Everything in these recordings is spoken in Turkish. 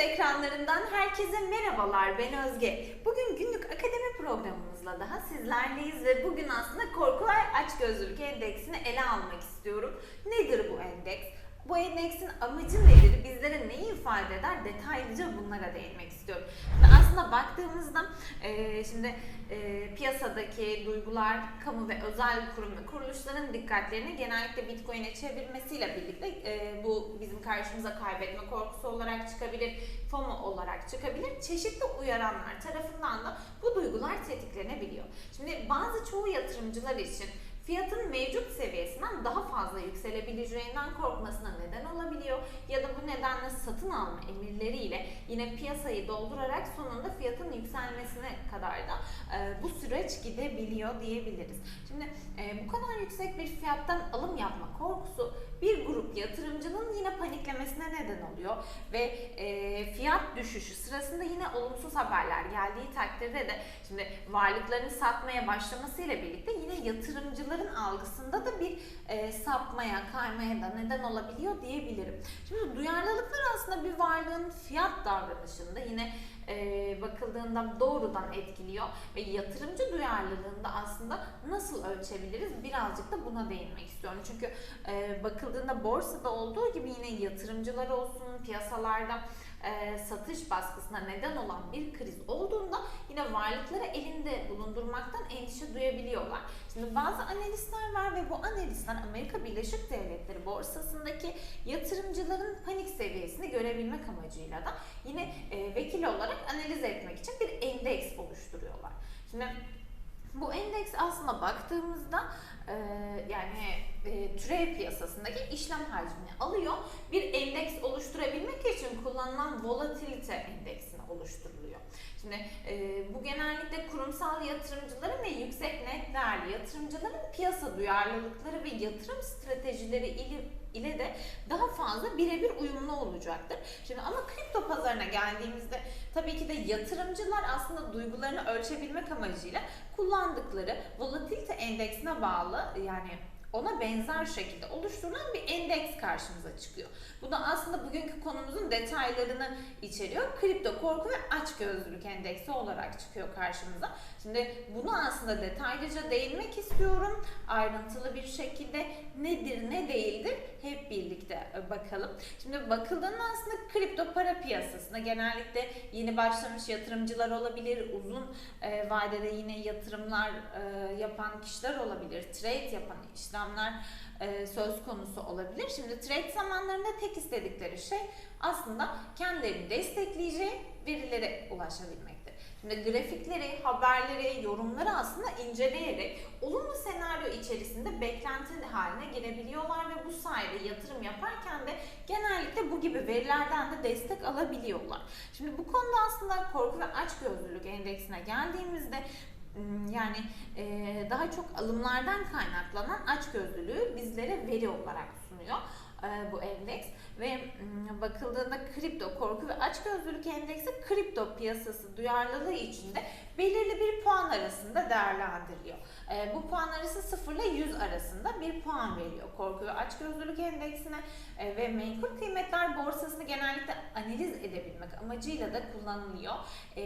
ekranlarından herkese merhabalar. Ben Özge. Bugün günlük akademi programımızla daha sizlerleyiz ve bugün aslında korku ve açgözlülük endeksini ele almak istiyorum. Nedir bu endeks? Bu endeksin amacı nedir? Bizlere neyi ifade eder? Detaylıca bunlara değinmek istiyorum. Ve aslında baktığımızda şimdi e, piyasadaki duygular, kamu ve özel kurum ve kuruluşların dikkatlerini genellikle Bitcoin'e çevirmesiyle birlikte e, bu bizim karşımıza kaybetme korkusu olarak çıkabilir, FOMO olarak çıkabilir. Çeşitli uyaranlar tarafından da bu duygular tetiklenebiliyor. Şimdi bazı çoğu yatırımcılar için fiyatın mevcut seviyesinden daha fazla yükselebileceğinden korkmasına neden olabiliyor ya da bu nedenle satın alma emirleriyle yine piyasayı doldurarak sonunda fiyatın yükselmesine kadar da e, bu süreç gidebiliyor diyebiliriz. Şimdi e, bu kadar yüksek bir fiyattan alım yapma korkusu bir grup yatırımcının yine paniklemesine neden oluyor ve e, fiyat düşüşü sırasında yine olumsuz haberler geldiği takdirde de şimdi varlıklarını satmaya başlamasıyla birlikte yine yatırımcıların algısında da bir e, sapmaya, kaymaya da neden olabiliyor diyebilirim. Şimdi duyarlılıklar aslında bir varlığın fiyat davranışında yine e, bakıldığında doğrudan etkiliyor ve yatırımcı duyarlılığında aslında nasıl ölçebiliriz birazcık da buna değinmek istiyorum. Çünkü e, bakıldığında borsada olduğu gibi yine yatırımcılar olsun piyasalarda e, satış baskısına neden olan bir kriz olduğunda yine varlıkları elinde bulundurmaktan endişe duyabiliyorlar. Şimdi bazı analistler var ve bu analistler Amerika Birleşik Devletleri borsasındaki yatırımcıların panik seviyesini görebilmek amacıyla da yine e, vekil olarak analiz etmek için bir endeks oluşturuyorlar. Şimdi bu endeks aslında baktığımızda e, yani e, türev piyasasındaki işlem hacmini alıyor. Bir endeks oluşturabilmek için kullanılan volatilite endeksini oluşturuluyor. Şimdi e, bu genellikle kurumsal yatırımcıların ve yüksek net değerli yatırımcıların piyasa duyarlılıkları ve yatırım stratejileri ile, ile de daha fazla birebir uyumlu olacaktır. Şimdi ama kripto pazarına geldiğimizde tabii ki de yatırımcılar aslında duygularını ölçebilmek amacıyla kullandıkları volatilite endeksine bağlı yani ona benzer şekilde oluşturulan bir endeks karşımıza çıkıyor. Bu da aslında bugünkü konumuzun detaylarını içeriyor. Kripto korku ve açgözlülük endeksi olarak çıkıyor karşımıza. Şimdi bunu aslında detaylıca değinmek istiyorum. Ayrıntılı bir şekilde nedir ne değildir hep birlikte bakalım. Şimdi bakıldığında aslında kripto para piyasasında genellikle yeni başlamış yatırımcılar olabilir, uzun e, vadede yine yatırımlar e, yapan kişiler olabilir, trade yapan işlemler e, söz konusu olabilir. Şimdi trade zamanlarında tek istedikleri şey aslında kendilerini destekleyeceği verilere ulaşabilmektir. Şimdi grafikleri, haberleri, yorumları aslında inceleyerek olumlu senaryo içerisinde beklenti haline girebiliyorlar ve bu sayede yatırım yaparken de genellikle bu gibi verilerden de destek alabiliyorlar. Şimdi bu konuda aslında korku ve açgözlülük endeksine geldiğimizde yani e, daha çok alımlardan kaynaklanan açgözlülüğü bizlere veri olarak sunuyor bu endeks ve bakıldığında kripto korku ve açgözlülük endeksi kripto piyasası duyarlılığı içinde belirli bir puan arasında değerlendiriliyor. E, bu puan arası 0 ile 100 arasında bir puan veriyor korku ve açgözlülük endeksine e, ve menkul kıymetler borsasını genellikle analiz edebilmek amacıyla da kullanılıyor. E,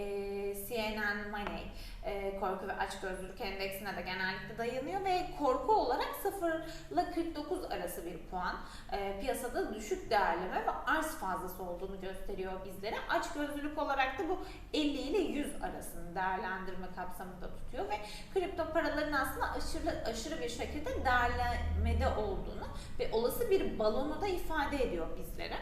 CNN Money e, korku ve açgözlülük endeksine de genellikle dayanıyor ve korku olarak 0 ile 49 arası bir puan. E, piyasada düşük değerleme ve arz fazlası olduğunu gösteriyor bizlere. Açgözlülük olarak da bu 50 ile 100 arasını değerlendirme kapsamında tutuyor ve kripto paraların aslında aşırı aşırı bir şekilde değerlemede olduğunu ve olası bir balonu da ifade ediyor bizlere.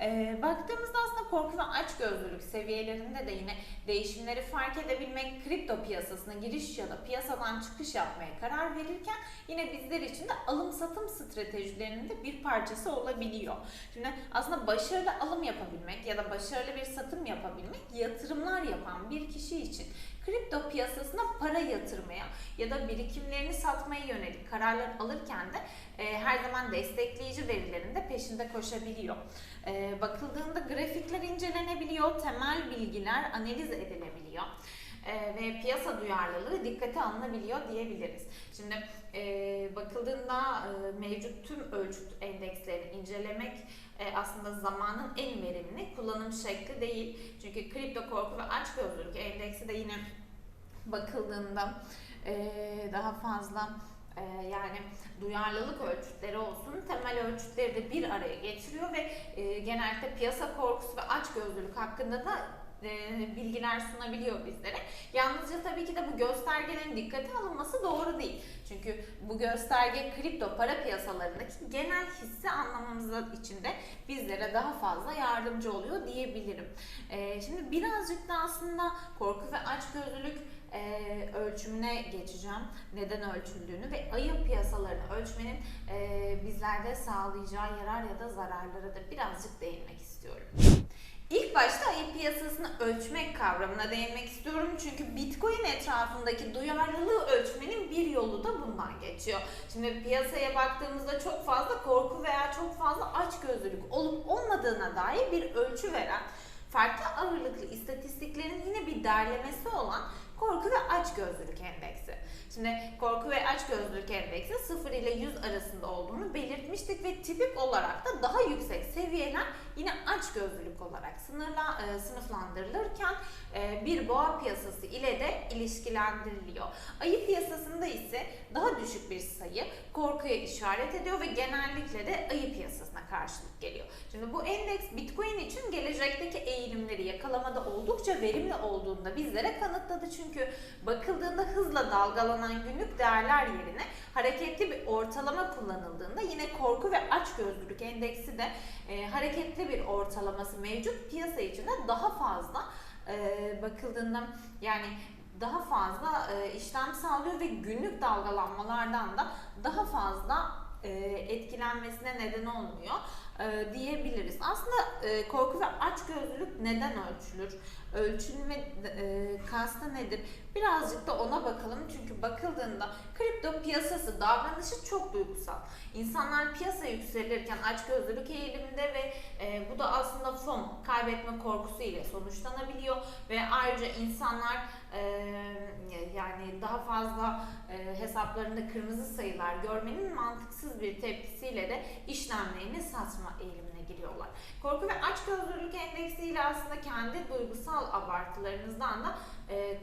E, baktığımızda aslında korku ve açgözlülük seviyelerinde de yine değişimleri fark edebilmek, kripto piyasasına giriş ya da piyasadan çıkış yapmaya karar verirken yine bizler için de alım satım stratejilerinin de bir parçası olabiliyor. Şimdi aslında başarılı alım yapabilmek ya da başarılı bir satım yapabilmek yatırımlar yapan bir kişi için kripto piyasasına para yatırmaya ya da birikimlerini satmaya yönelik kararlar alırken de e, her zaman destekleyici verilerin de peşinde koşabiliyor. E, bakıldığında grafikler incelenebiliyor, temel bilgiler analiz edilebiliyor e, ve piyasa duyarlılığı dikkate alınabiliyor diyebiliriz. Şimdi e, bakıldığında e, mevcut tüm ölçüt endekslerini incelemek e, aslında zamanın en verimli kullanım şekli değil. Çünkü kripto korku ve açgözlülük endeksi de yine bakıldığında e, daha fazla e, yani duyarlılık ölçütleri olsun temel ölçütleri de bir araya getiriyor ve e, genellikle piyasa korkusu ve açgözlülük hakkında da e, bilgiler sunabiliyor bizlere. Yalnızca tabii ki de bu göstergenin dikkate alınması doğru değil. Çünkü bu gösterge kripto para piyasalarındaki genel hissi anlamamız için de bizlere daha fazla yardımcı oluyor diyebilirim. E, şimdi birazcık da aslında korku ve açgözlülük e, ölçümüne geçeceğim. Neden ölçüldüğünü ve ayı piyasalarını ölçmenin e, bizlerde sağlayacağı yarar ya da zararlara da birazcık değinmek istiyorum. İlk başta ayı piyasasını ölçmek kavramına değinmek istiyorum. Çünkü Bitcoin etrafındaki duyarlılığı ölçmenin bir yolu da bundan geçiyor. Şimdi piyasaya baktığımızda çok fazla korku veya çok fazla açgözlülük olup olmadığına dair bir ölçü veren farklı ağırlıklı istatistiklerin yine bir derlemesi olan korku ve açgözlülük endeksi. Şimdi korku ve açgözlülük endeksi 0 ile 100 arasında olduğunu belirtmiştik ve tipik olarak da daha yüksek seviyeler yine açgözlülük olarak sınırla e, sınıflandırılırken e, bir boğa piyasası ile de ilişkilendiriliyor. Ayı piyasasında ise daha düşük bir sayı korkuya işaret ediyor ve genellikle de ayı piyasasına karşılık geliyor. Şimdi bu endeks Bitcoin için gelecekteki eğilimleri yakalamada oldukça verimli olduğunda bizlere kanıtladı. Çünkü bakıldığında hızla dalgalanan günlük değerler yerine hareketli bir ortalama kullanıldığında yine korku ve açgözlülük endeksi de e, hareketli bir ortalaması mevcut. Piyasa içinde daha fazla e, bakıldığında yani daha fazla e, işlem sağlıyor ve günlük dalgalanmalardan da daha fazla e, etkilenmesine neden olmuyor e, diyebiliriz. Aslında e, korku ve açgözlülük neden ölçülür? Ölçülme kastı nedir? Birazcık da ona bakalım çünkü bakıldığında kripto piyasası davranışı çok duygusal. İnsanlar piyasa yükselirken açgözlülük eğiliminde ve bu da aslında fon kaybetme korkusu ile sonuçlanabiliyor ve ayrıca insanlar yani daha fazla hesaplarında kırmızı sayılar görmenin mantıksız bir tepkisiyle de işlemlerini satma eğilimine giriyorlar. Korku ve açgözlülük endeksiyle aslında kendi duygusal abartılarınızdan da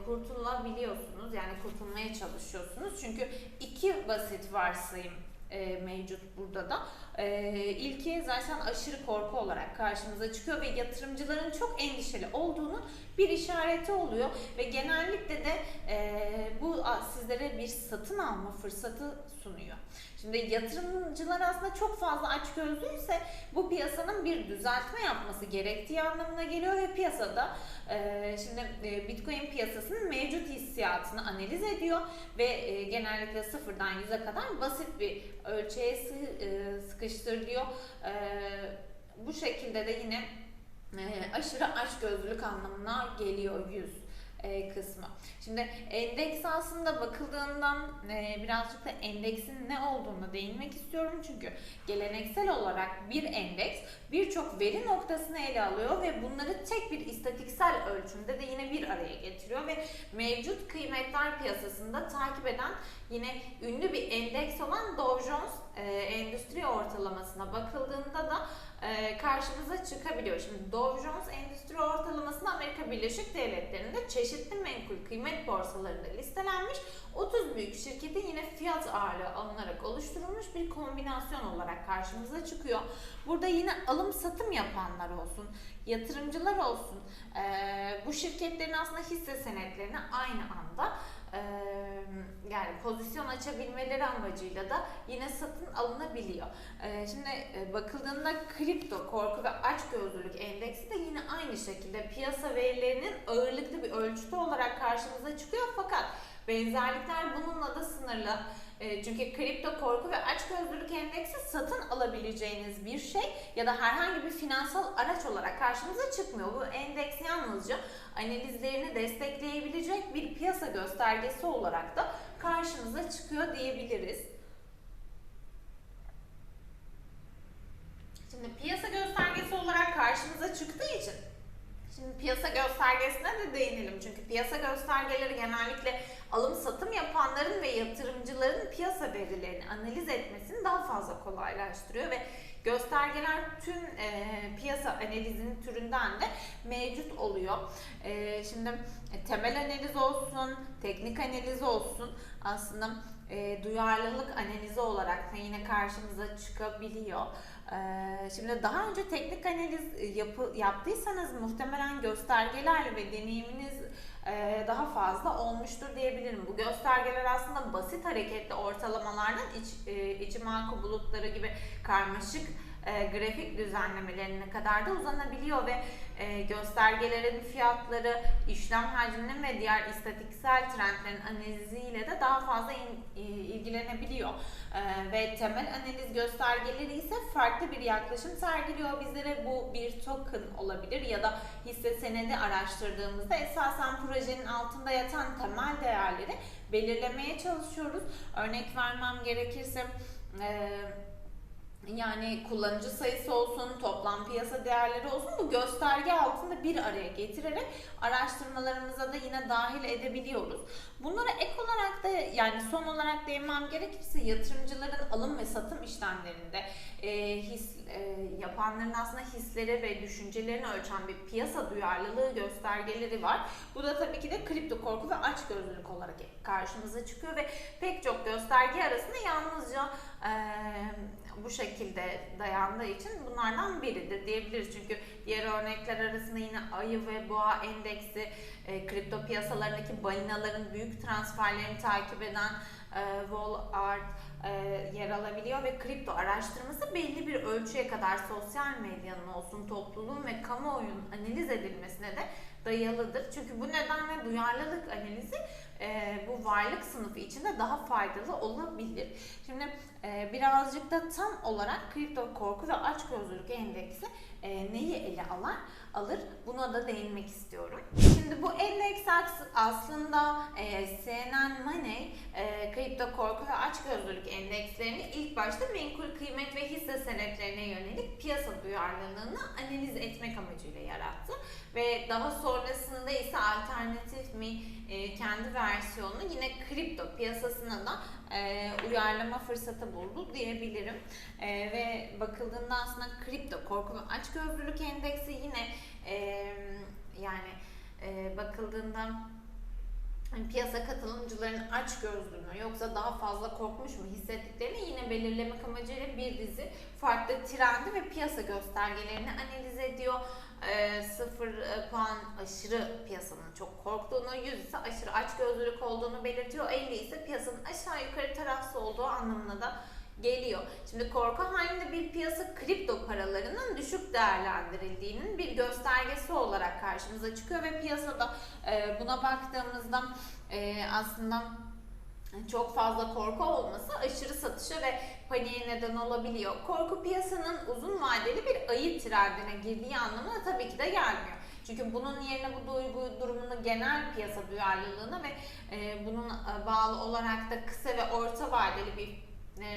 kurtulabiliyorsunuz. Yani kurtulmaya çalışıyorsunuz. Çünkü iki basit varsayım e, mevcut burada da. E, ilki zaten aşırı korku olarak karşımıza çıkıyor ve yatırımcıların çok endişeli olduğunu bir işareti oluyor ve genellikle de e, bu sizlere bir satın alma fırsatı sunuyor. Şimdi yatırımcılar aslında çok fazla açgözlüyse bu piyasanın bir düzeltme yapması gerektiği anlamına geliyor ve piyasada e, şimdi e, Bitcoin piyasasının mevcut hissiyatını analiz ediyor ve e, genellikle sıfırdan yüze kadar basit bir ölçüye sı, sıkıştırılıyor. Bu şekilde de yine e, aşırı açgözlülük anlamına geliyor yüz kısmı. Şimdi endeks aslında bakıldığından e, birazcık da endeksin ne olduğunu değinmek istiyorum. Çünkü geleneksel olarak bir endeks birçok veri noktasını ele alıyor ve bunları tek bir istatiksel ölçümde de yine bir araya getiriyor ve mevcut kıymetler piyasasında takip eden yine ünlü bir endeks olan Dow Jones e, endüstri ortalamasına bakıldığında da e, karşımıza çıkabiliyor. Şimdi Dow Jones Endüstri Ortalaması'nda Amerika Birleşik Devletleri'nde çeşitli menkul kıymet borsalarında listelenmiş 30 büyük şirketin yine fiyat ağırlığı alınarak oluşturulmuş bir kombinasyon olarak karşımıza çıkıyor. Burada yine alım satım yapanlar olsun, yatırımcılar olsun, e, bu şirketlerin aslında hisse senetlerini aynı anda yani pozisyon açabilmeleri amacıyla da yine satın alınabiliyor. Şimdi bakıldığında kripto korku ve açgözlülük endeksi de yine aynı şekilde piyasa verilerinin ağırlıklı bir ölçütü olarak karşımıza çıkıyor fakat benzerlikler bununla da sınırlı. Çünkü kripto korku ve açgözlülük endeksi satın alabileceğiniz bir şey ya da herhangi bir finansal araç olarak karşımıza çıkmıyor. Bu endeks yalnızca analizlerini destekleyebilecek bir piyasa göstergesi olarak da karşımıza çıkıyor diyebiliriz. Şimdi piyasa göstergesi olarak karşımıza çıktığı için Şimdi piyasa göstergesine de değinelim. Çünkü piyasa göstergeleri genellikle alım satım yapanların ve yatırımcıların piyasa verilerini analiz etmesini daha fazla kolaylaştırıyor ve göstergeler tüm e, piyasa analizinin türünden de mevcut oluyor. E, şimdi e, temel analiz olsun, teknik analiz olsun aslında e, duyarlılık analizi olarak da yine karşımıza çıkabiliyor. E, şimdi daha önce teknik analiz yapı, yaptıysanız muhtemelen göstergelerle ve deneyiminiz e, daha fazla olmuştur diyebilirim. Bu göstergeler aslında basit hareketli ortalamalardan iç, e, içimaku bulutları gibi karmaşık e, grafik düzenlemelerine kadar da uzanabiliyor ve e, göstergelerin fiyatları, işlem hacminin ve diğer istatistiksel trendlerin analiziyle de daha fazla in, ilgilenebiliyor. E, ve temel analiz göstergeleri ise farklı bir yaklaşım sergiliyor bizlere. Bu bir token olabilir ya da hisse senedi araştırdığımızda esasen projenin altında yatan temel değerleri belirlemeye çalışıyoruz. Örnek vermem gerekirse e, yani kullanıcı sayısı olsun, toplam piyasa değerleri olsun bu gösterge altında bir araya getirerek araştırmalarımıza da yine dahil edebiliyoruz. Bunlara ek olarak da yani son olarak değinmem gerekirse yatırımcıların alım ve satım işlemlerinde e, his e, yapanların aslında hisleri ve düşüncelerini ölçen bir piyasa duyarlılığı göstergeleri var. Bu da tabii ki de kripto korku ve açgözlülük olarak karşımıza çıkıyor ve pek çok gösterge arasında yalnızca e, bu şekilde dayandığı için bunlardan biridir diyebiliriz. Çünkü diğer örnekler arasında yine ayı ve boğa endeksi, e, kripto piyasalarındaki balinaların büyük transferlerini takip eden e, Walmart e, yer alabiliyor ve kripto araştırması belli bir ölçüye kadar sosyal medyanın olsun, topluluğun ve kamuoyunun analiz edilmesine de dayalıdır. Çünkü bu nedenle duyarlılık analizi e, bu varlık sınıfı içinde daha faydalı olabilir. Şimdi e, birazcık da tam olarak kripto korku ve açgözlülük endeksi e, neyi ele alar? Alır. Buna da değinmek istiyorum. Şimdi bu endeks aslında e, CNN Money, e, kripto korku ve açgözlülük endekslerini ilk başta menkul kıymet ve hisse senetlerine yönelik piyasa duyarlılığını analiz etmek amacıyla yarattı. Ve daha sonrasında ise alternatif mi e, kendi versiyonunu yine kripto piyasasına da e, uyarlama fırsatı buldu diyebilirim. E, ve bakıldığında aslında kripto korku ve açgözlülük endeksi yine e, yani e, bakıldığında piyasa katılımcılarının aç gözlüğünü yoksa daha fazla korkmuş mu hissettiklerini yine belirlemek amacıyla bir dizi farklı trendi ve piyasa göstergelerini analiz ediyor. E, sıfır puan aşırı piyasanın çok korktuğunu, 100 ise aşırı aç gözlülük olduğunu belirtiyor. 50 ise piyasanın aşağı yukarı tarafsız olduğu anlamına da geliyor. Şimdi korku halinde bir piyasa kripto paralarının düşük değerlendirildiğinin bir göstergesi olarak karşımıza çıkıyor ve piyasada e, buna baktığımızda e, aslında çok fazla korku olması aşırı satışa ve paniğe neden olabiliyor. Korku piyasanın uzun vadeli bir ayı trendine girdiği anlamına tabii ki de gelmiyor. Çünkü bunun yerine bu duygu durumunu genel piyasa duyarlılığına ve e, bunun e, bağlı olarak da kısa ve orta vadeli bir e,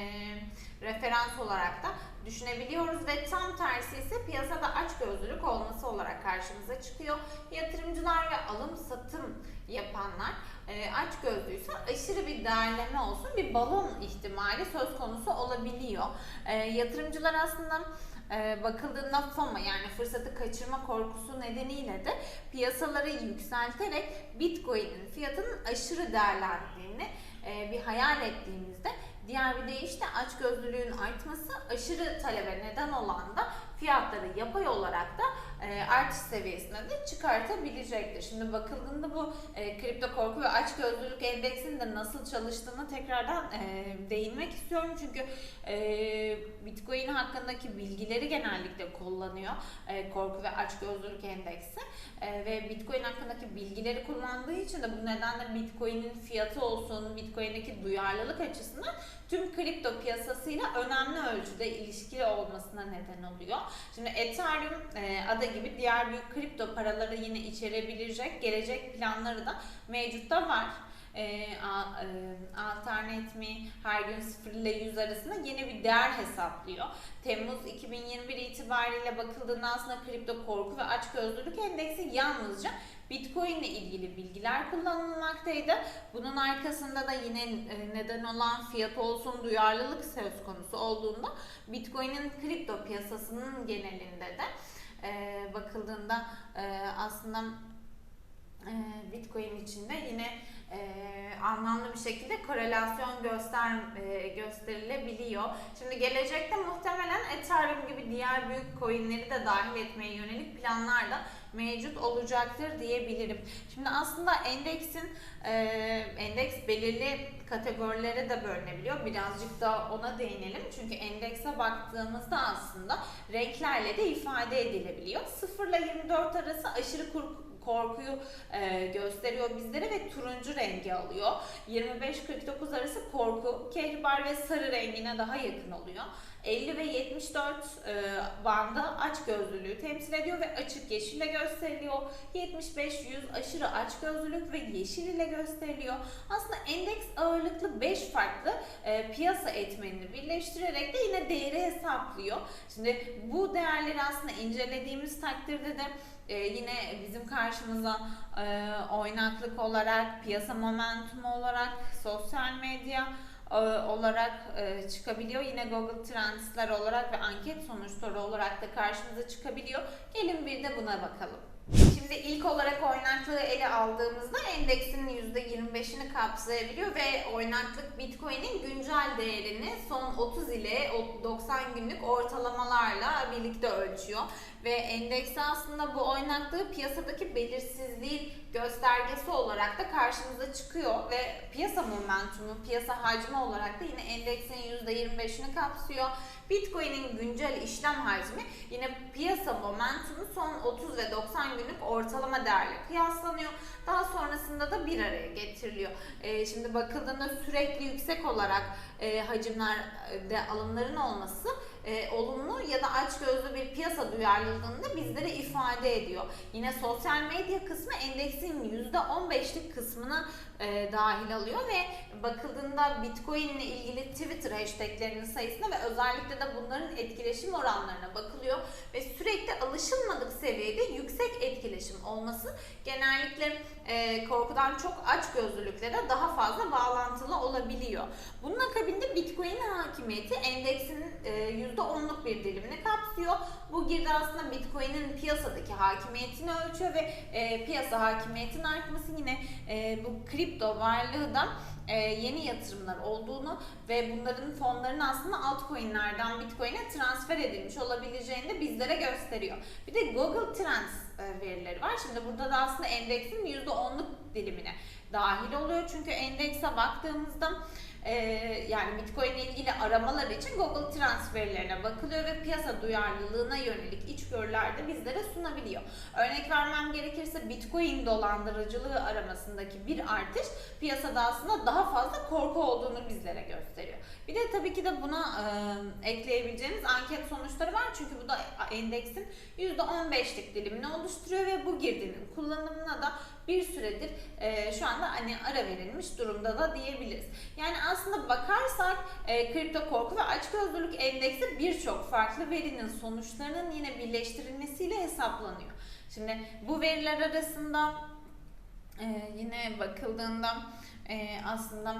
referans olarak da düşünebiliyoruz ve tam tersi ise piyasada açgözlülük olması olarak karşımıza çıkıyor. Yatırımcılar ve alım satım yapanlar e, aç gözlüyse aşırı bir değerleme olsun bir balon ihtimali söz konusu olabiliyor. E, yatırımcılar aslında e, bakıldığında FOMO yani fırsatı kaçırma korkusu nedeniyle de piyasaları yükselterek Bitcoin'in fiyatının aşırı değerlendiğini bir hayal ettiğimizde Diğer bir deyişle açgözlülüğün artması aşırı talebe neden olan da fiyatları yapay olarak da e, artış seviyesine de çıkartabilecektir. Şimdi bakıldığında bu e, kripto korku ve açgözlülük endeksinin de nasıl çalıştığını tekrardan e, değinmek istiyorum. Çünkü e, Bitcoin hakkındaki bilgileri genellikle kullanıyor e, korku ve açgözlülük endeksi. E, ve Bitcoin hakkındaki bilgileri kullandığı için de bu nedenle Bitcoin'in fiyatı olsun, Bitcoin'deki duyarlılık açısından tüm kripto piyasasıyla önemli ölçüde ilişkili olmasına neden oluyor. Şimdi Ethereum e, ada gibi diğer büyük kripto paraları yine içerebilecek gelecek planları da mevcutta var. e, a- e, alternet mi her gün 0 ile 100 arasında yeni bir değer hesaplıyor. Temmuz 2021 itibariyle bakıldığında aslında kripto korku ve açgözlülük endeksi yalnızca Bitcoin ile ilgili bilgiler kullanılmaktaydı. Bunun arkasında da yine e, neden olan fiyat olsun duyarlılık söz konusu olduğunda Bitcoin'in kripto piyasasının genelinde de e, bakıldığında e, aslında e, Bitcoin içinde yine e, anlamlı bir şekilde korelasyon göster e, gösterilebiliyor. Şimdi gelecekte muhtemelen Ethereum gibi diğer büyük coinleri de dahil etmeye yönelik planlar da mevcut olacaktır diyebilirim. Şimdi aslında endeksin e, endeks belirli kategorilere de bölünebiliyor. Birazcık da ona değinelim. Çünkü endekse baktığımızda aslında renklerle de ifade edilebiliyor. 0 ile 24 arası aşırı kur korkuyu e, gösteriyor bizlere ve turuncu rengi alıyor. 25-49 arası korku, kehribar ve sarı rengine daha yakın oluyor. 50 ve 74 e, banda aç gözlülüğü temsil ediyor ve açık yeşille gösteriliyor. 75-100 aşırı aç gözlülük ve yeşil ile gösteriliyor. Aslında endeks ağırlıklı 5 farklı e, piyasa etmenini birleştirerek de yine değeri hesaplıyor. Şimdi bu değerleri aslında incelediğimiz takdirde de e, yine bizim karşımıza e, oynaklık olarak, piyasa momentumu olarak, sosyal medya e, olarak e, çıkabiliyor. Yine Google Trends'ler olarak ve anket sonuçları olarak da karşımıza çıkabiliyor. Gelin bir de buna bakalım. Şimdi ilk olarak oynaklığı ele aldığımızda endeksin %25'ini kapsayabiliyor ve oynaklık Bitcoin'in güncel değerini son 30 ile 90 günlük ortalamalarla birlikte ölçüyor. Ve endeksi aslında bu oynaklığı piyasadaki belirsizliğin göstergesi olarak da karşımıza çıkıyor ve piyasa momentumu, piyasa hacmi olarak da yine endeksin %25'ini kapsıyor. Bitcoin'in güncel işlem hacmi yine piyasa momentumu son 30 ve 90 günlük ortalama değerle kıyaslanıyor. Daha sonrasında da bir araya getiriliyor. E, şimdi bakıldığında sürekli yüksek olarak e, hacimlerde alımların olması e, olumlu ya da açgözlü bir piyasa duyarlılığını bizlere ifade ediyor. Yine sosyal medya kısmı endeksin %15'lik kısmına e, dahil alıyor ve bakıldığında Bitcoin ile ilgili Twitter hashtaglerinin sayısına ve özellikle de bunların etkileşim oranlarına bakılıyor seviyede yüksek etkileşim olması genellikle e, korkudan çok aç gözlülükle de daha fazla bağlantılı olabiliyor. Bunun akabinde Bitcoin hakimiyeti endeksin e, %10'luk bir dilimini kapsıyor. Bu girdi aslında Bitcoin'in piyasadaki hakimiyetini ölçüyor ve e, piyasa hakimiyetinin artması yine e, bu kripto varlığı da e, yeni yatırımlar olduğunu ve bunların fonların aslında altcoin'lerden Bitcoin'e transfer edilmiş olabileceğini de bizlere gösteriyor. Bir de Google Trends e, verileri var. Şimdi burada da aslında endeksin %10'luk dilimine dahil oluyor. Çünkü endekse baktığımızda e, yani Bitcoin ile ilgili aramalar için Google Trends verilerine bakılıyor ve piyasa duyarlılığına yönelik içgörüler de bizlere sunabiliyor. Örnek vermem gerekirse Bitcoin dolandırıcılığı aramasındaki bir artış piyasada aslında daha fazla korku olduğunu bizlere gösteriyor. Bir de tabii ki de buna e, ekleyebileceğimiz anket sonuçları var. Çünkü bu da endeksin %15'lik dilimini oluşturuyor ve bu girdinin kullanımına da bir süredir e, şu anda hani ara verilmiş durumda da diyebiliriz. Yani aslında bakarsak e, kripto korku ve açgözlülük endeksi birçok farklı verinin sonuçlarının yine birleştirilmesiyle hesaplanıyor. Şimdi bu veriler arasında e, yine bakıldığında e, aslında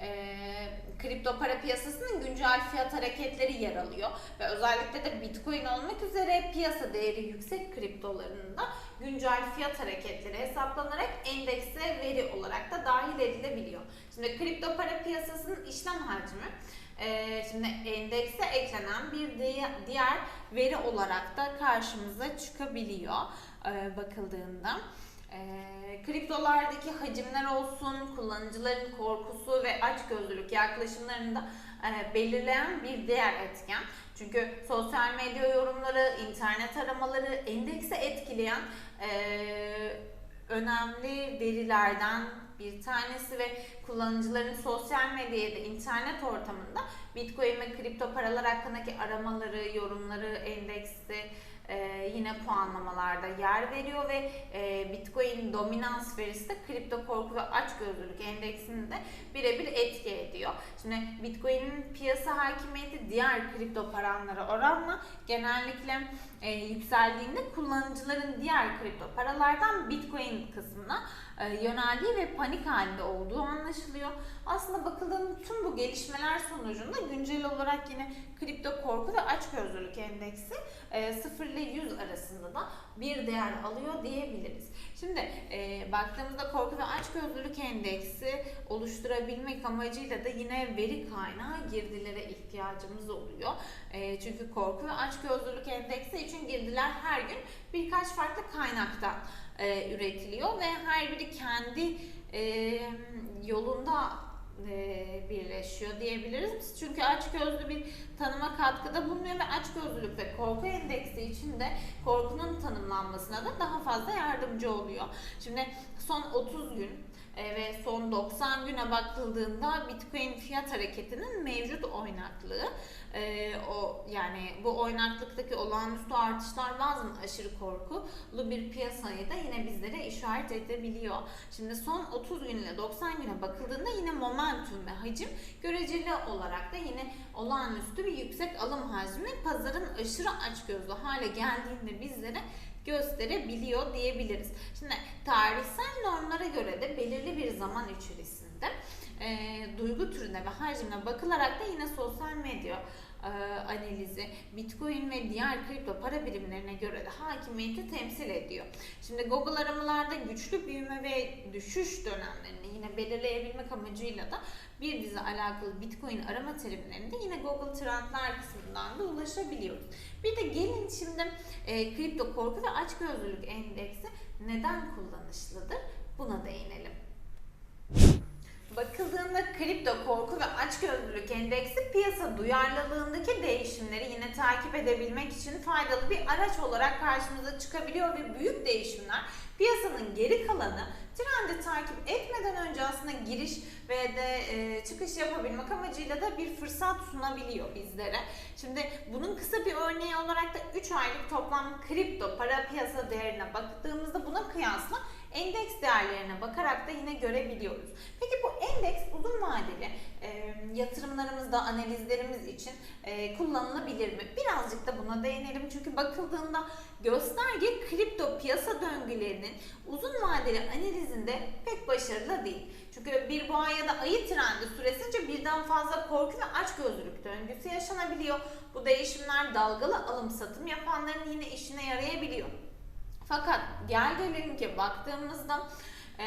e, kripto para piyasasının güncel fiyat hareketleri yer alıyor ve özellikle de Bitcoin olmak üzere piyasa değeri yüksek kriptolarında güncel fiyat hareketleri hesaplanarak endekse veri olarak da dahil edilebiliyor. Şimdi kripto para piyasasının işlem hacmi e, şimdi endekse eklenen bir diğer veri olarak da karşımıza çıkabiliyor e, bakıldığında. E, kriptolardaki hacimler olsun, kullanıcıların korkusu ve açgözlülük yaklaşımlarını da e, belirleyen bir diğer etken. Çünkü sosyal medya yorumları, internet aramaları endekse etkileyen e, önemli verilerden bir tanesi ve kullanıcıların sosyal medyada, internet ortamında Bitcoin ve kripto paralar hakkındaki aramaları, yorumları, endeksi e, yine puanlamalarda yer veriyor ve e, Bitcoin dominans verisi de kripto korku ve açgözlülük endeksini de birebir etki ediyor. Şimdi Bitcoin'in piyasa hakimiyeti diğer kripto paralara oranla genellikle e, yükseldiğinde kullanıcıların diğer kripto paralardan Bitcoin kısmına e, yöneldiği ve panik halinde olduğu anlaşılıyor. Aslında bakıldığında tüm bu gelişmeler sonucunda güncel olarak yine kripto korku ve açgözlülük endeksi e, 0 ile 100 arasında da bir değer alıyor diyebiliriz. Şimdi e, baktığımızda korku ve açgözlülük endeksi oluşturabilmek amacıyla da yine veri kaynağı girdilere ihtiyacımız oluyor. E, çünkü korku ve açgözlülük endeksi için girdiler her gün birkaç farklı kaynaktan e, üretiliyor ve her biri kendi e, yolunda e, birleşiyor diyebiliriz. Çünkü açgözlü bir tanıma katkıda bulunuyor ve açgözlülük ve korku endeksi için de korkunun tanımlanmasına da daha fazla yardımcı oluyor. Şimdi son 30 gün e, ve son 90 güne bakıldığında Bitcoin fiyat hareketinin mevcut oynaklığı e, o yani bu oynaklıktaki olağanüstü artışlar bazen aşırı korkulu bir piyasayı da yine bizlere işaret edebiliyor. Şimdi son 30 gün ile 90 güne bakıldığında yine momentum ve hacim göreceli olarak da yine olağanüstü bir yüksek alım hacmi pazarın aşırı açgözlü hale geldiğinde bizlere gösterebiliyor diyebiliriz. Şimdi tarihsel normlara göre de belirli bir zaman içerisinde e, duygu türüne ve hacmine bakılarak da yine sosyal medya analizi Bitcoin ve diğer kripto para birimlerine göre hakimiyeti temsil ediyor. Şimdi Google aramalarda güçlü büyüme ve düşüş dönemlerini yine belirleyebilmek amacıyla da bir dizi alakalı Bitcoin arama terimlerinde yine Google Trendler kısmından da ulaşabiliyoruz. Bir de gelin şimdi e, kripto korku ve açgözlülük endeksi neden kullanışlıdır? Buna değinelim. Bakıldığında kripto korku ve açgözlülük endeksi piyasa duyarlılığındaki değişimleri yine takip edebilmek için faydalı bir araç olarak karşımıza çıkabiliyor ve büyük değişimler piyasanın geri kalanı trendi takip etmeden önce aslında giriş ve de e, çıkış yapabilmek amacıyla da bir fırsat sunabiliyor bizlere. Şimdi bunun kısa bir örneği olarak da 3 aylık toplam kripto para piyasa değerine baktığımızda buna kıyasla endeks değerlerine bakarak da yine görebiliyoruz. Peki bu endeks uzun vadeli e, yatırımlarımızda, analizlerimiz için e, kullanılabilir mi? Birazcık da buna değinelim çünkü bakıldığında gösterge kripto piyasa döngülerinin uzun vadeli analizinde pek başarılı değil. Çünkü bir boğa ya da ayı trendi süresince birden fazla korku ve açgözlülük döngüsü yaşanabiliyor. Bu değişimler dalgalı alım satım yapanların yine işine yarayabiliyor. Fakat gel gelelim ki baktığımızda e,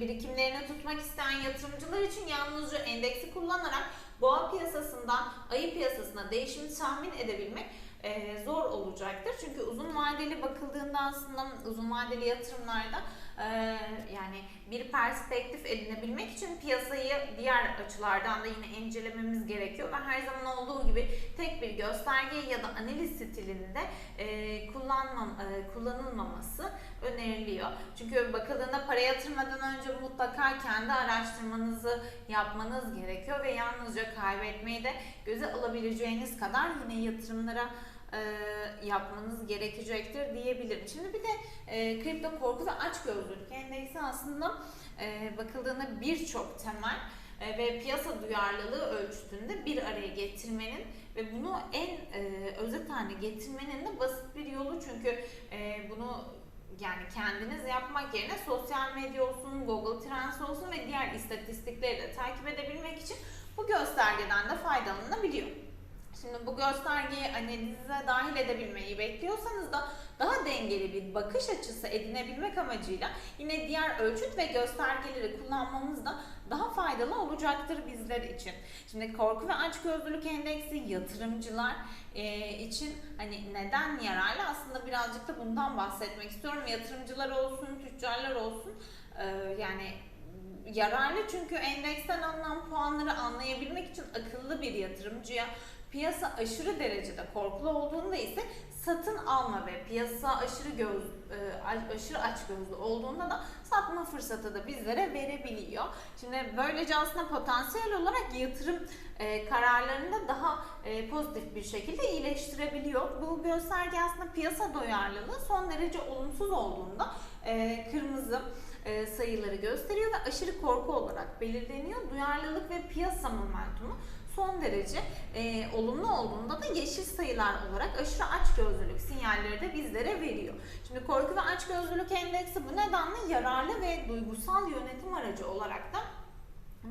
birikimlerini tutmak isteyen yatırımcılar için yalnızca endeksi kullanarak boğa piyasasından ayı piyasasına değişimi tahmin edebilmek e, zor olacaktır. Çünkü uzun vadeli bakıldığında aslında uzun vadeli yatırımlarda yani bir perspektif edinebilmek için piyasayı diğer açılardan da yine incelememiz gerekiyor ve her zaman olduğu gibi tek bir gösterge ya da analiz stilinde e, kullanmam, e, kullanılmaması öneriliyor. Çünkü bakıldığında para yatırmadan önce mutlaka kendi araştırmanızı yapmanız gerekiyor ve yalnızca kaybetmeyi de göze alabileceğiniz kadar yine yatırımlara e, yapmanız gerekecektir diyebilirim. Şimdi bir de e, kripto korku ve açgözlülük endeksi aslında e, bakıldığında birçok temel e, ve piyasa duyarlılığı ölçütünde bir araya getirmenin ve bunu en e, özet haline getirmenin de basit bir yolu çünkü e, bunu yani kendiniz yapmak yerine sosyal medya olsun, Google Trends olsun ve diğer istatistikleri de takip edebilmek için bu göstergeden de faydalanılabiliyor. Şimdi bu göstergeyi analize dahil edebilmeyi bekliyorsanız da daha dengeli bir bakış açısı edinebilmek amacıyla yine diğer ölçüt ve göstergeleri kullanmamız da daha faydalı olacaktır bizler için. Şimdi korku ve açgözlülük endeksi yatırımcılar e, için hani neden yararlı? Aslında birazcık da bundan bahsetmek istiyorum. Yatırımcılar olsun, tüccarlar olsun e, yani yararlı çünkü endeksten alınan puanları anlayabilmek için akıllı bir yatırımcıya Piyasa aşırı derecede korkulu olduğunda ise satın alma ve piyasa aşırı göz e, aşırı aç gözlü olduğunda da satma fırsatı da bizlere verebiliyor. Şimdi böylece aslında potansiyel olarak yatırım e, kararlarını da daha e, pozitif bir şekilde iyileştirebiliyor. Bu gösterge aslında piyasa duyarlılığı son derece olumsuz olduğunda kırmızı sayıları gösteriyor ve aşırı korku olarak belirleniyor. Duyarlılık ve piyasa momentumu son derece e, olumlu olduğunda da yeşil sayılar olarak aşırı açgözlülük sinyalleri de bizlere veriyor. Şimdi korku ve açgözlülük endeksi bu nedenle yararlı ve duygusal yönetim aracı olarak da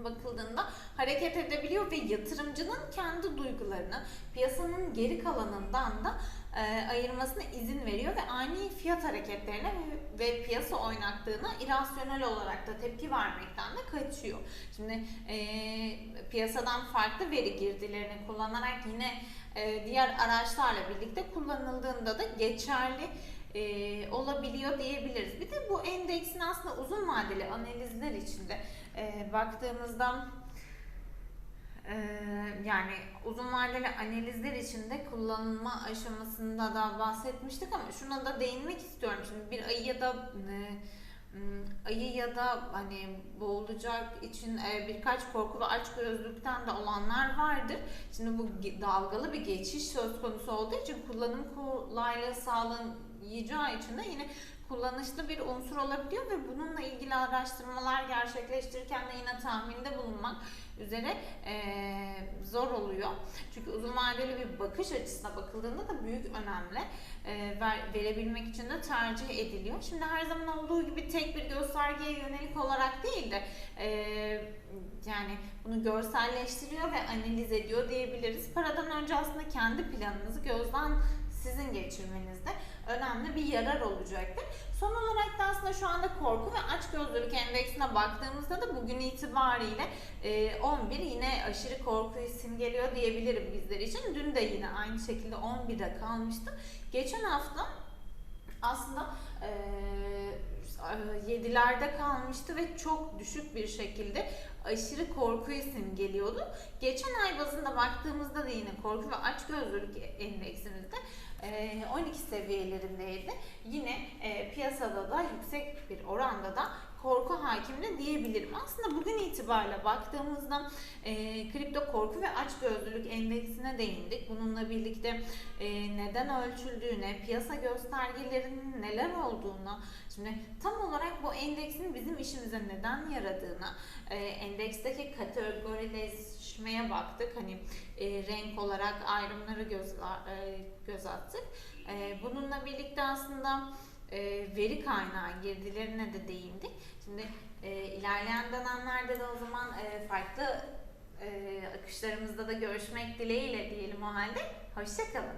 bakıldığında hareket edebiliyor ve yatırımcının kendi duygularını piyasanın geri kalanından da e, ayırmasına izin veriyor ve ani fiyat hareketlerine ve, piyasa oynaklığına irasyonel olarak da tepki vermekten de kaçıyor. Şimdi e, piyasadan farklı veri girdilerini kullanarak yine e, diğer araçlarla birlikte kullanıldığında da geçerli e, olabiliyor diyebiliriz. Bir de bu endeksin aslında uzun vadeli analizler içinde e, baktığımızda yani uzun vadeli analizler içinde kullanılma aşamasında da bahsetmiştik ama şuna da değinmek istiyorum. Şimdi bir ayı ya da ayı ya da hani boğulacak için birkaç korku ve açgözlülükten de olanlar vardır. Şimdi bu dalgalı bir geçiş söz konusu olduğu için kullanım kolaylığı sağlayacağı için de yine kullanışlı bir unsur olabiliyor ve bununla ilgili araştırmalar gerçekleştirirken de yine tahminde bulunmak üzere eee, zor oluyor. Çünkü uzun vadeli bir bakış açısına bakıldığında da büyük önemli eee, ver- verebilmek için de tercih ediliyor. Şimdi her zaman olduğu gibi tek bir göstergeye yönelik olarak değil de eee, yani bunu görselleştiriyor ve analiz ediyor diyebiliriz. Paradan önce aslında kendi planınızı gözden sizin geçirmenizde önemli bir yarar olacaktır. Son olarak da aslında şu anda korku ve açgözlülük endeksine baktığımızda da bugün itibariyle e, 11 yine aşırı korkuyu simgeliyor diyebilirim bizler için. Dün de yine aynı şekilde 11'de kalmıştı. Geçen hafta aslında e, 7'lerde kalmıştı ve çok düşük bir şekilde aşırı korkuyu simgeliyordu. Geçen ay bazında baktığımızda da yine korku ve açgözlülük endeksimizde e, 12 seviyelerindeydi. Yine e, piyasada da yüksek bir oranda da korku hakimde diyebilirim. Aslında bugün itibariyle baktığımızda e, kripto korku ve açgözlülük endeksine değindik. Bununla birlikte e, neden ölçüldüğüne, piyasa göstergelerinin neler olduğuna, şimdi tam olarak bu endeksin bizim işimize neden yaradığına, e, endeksteki kategorileşmeye baktık. Hani e, renk olarak ayrımları göz, e, göz attık. E, bununla birlikte aslında e, veri kaynağı girdilerine de değindik. Şimdi e, ilerleyen dönemlerde de o zaman e, farklı e, akışlarımızda da görüşmek dileğiyle diyelim o halde. Hoşçakalın.